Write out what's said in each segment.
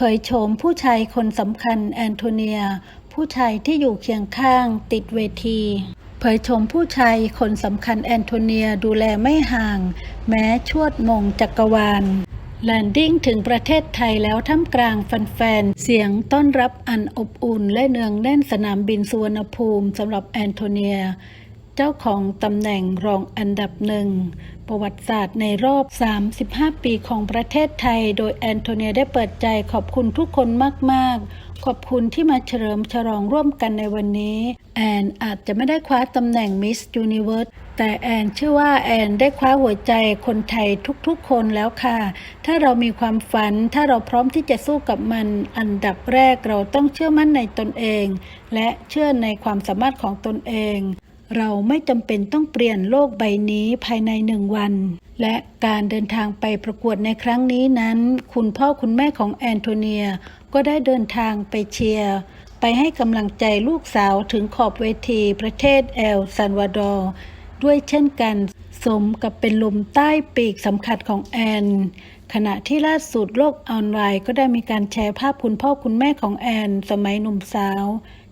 เผยโฉมผู้ชายคนสำคัญแอนโทเนีย ผู้ชายที่อยู่เคียงข้างติดเวที เผยโฉมผู้ชายคนสำคัญแอนโทเนียดูแลไม่ห่าง แม้ชวดมงจักรวาลแลนดิ้งถึงประเทศไทยแล้วท่ามกลางแฟนๆ เสียงต้อนรับอันอบอุ่นและเนืองแน่นสนามบินสุวรรณภูมิสำหรับแอนโทเนีย เจ้าของตำแหน่งรองอันดับหนึ่งประวัติศาสตร์ในรอบ 35 ปีของประเทศไทย โดยแอนโทเนียได้เปิดใจขอบคุณทุกคนมาก ๆ ขอบคุณที่มาเฉลิมฉลองร่วมกันในวันนี้ แอนอาจจะไม่ได้คว้าตำแหน่งมิส s u นิเวิร์สแต่แอนเชื่อว่าแอนได้คว้าหัวใจคนไทยทุกๆ คนแล้วค่ะ ถ้าเรามีความฝัน ถ้าเราพร้อมที่จะสู้กับมัน อันดับแรกเราต้องเชื่อมั่นในตนเอง และเชื่อในความสามารถของตนเอง เราไม่จำเป็นต้องเปลี่ยนโลกใบนี้ภายในหนึ่งวัน และการเดินทางไปประกวดในครั้งนี้นั้น คุณพ่อคุณแม่ของแอนโทเนียก็ได้เดินทางไปเชียร์ไปให้กำลังใจลูกสาวถึงขอบเวทีประเทศเอลซัลวาดอร์ด้วยเช่นกัน สมกับเป็นลมใต้ปีกสำคัญของแอน ขณะที่ล่าสุดโลกออนไลน์ก็ได้มีการแชร์ภาพคุณพ่อคุณแม่ของแอน สมัยหนุ่มสาว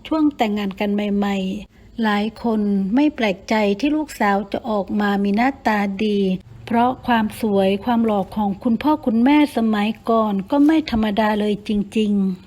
ช่วงแต่งงานกันใหม่ ๆ หลายคนไม่แปลกใจที่ลูกสาวจะออกมามีหน้าตาดี เพราะความสวยความหล่อของคุณพ่อคุณแม่สมัยก่อนก็ไม่ธรรมดาเลยจริง ๆ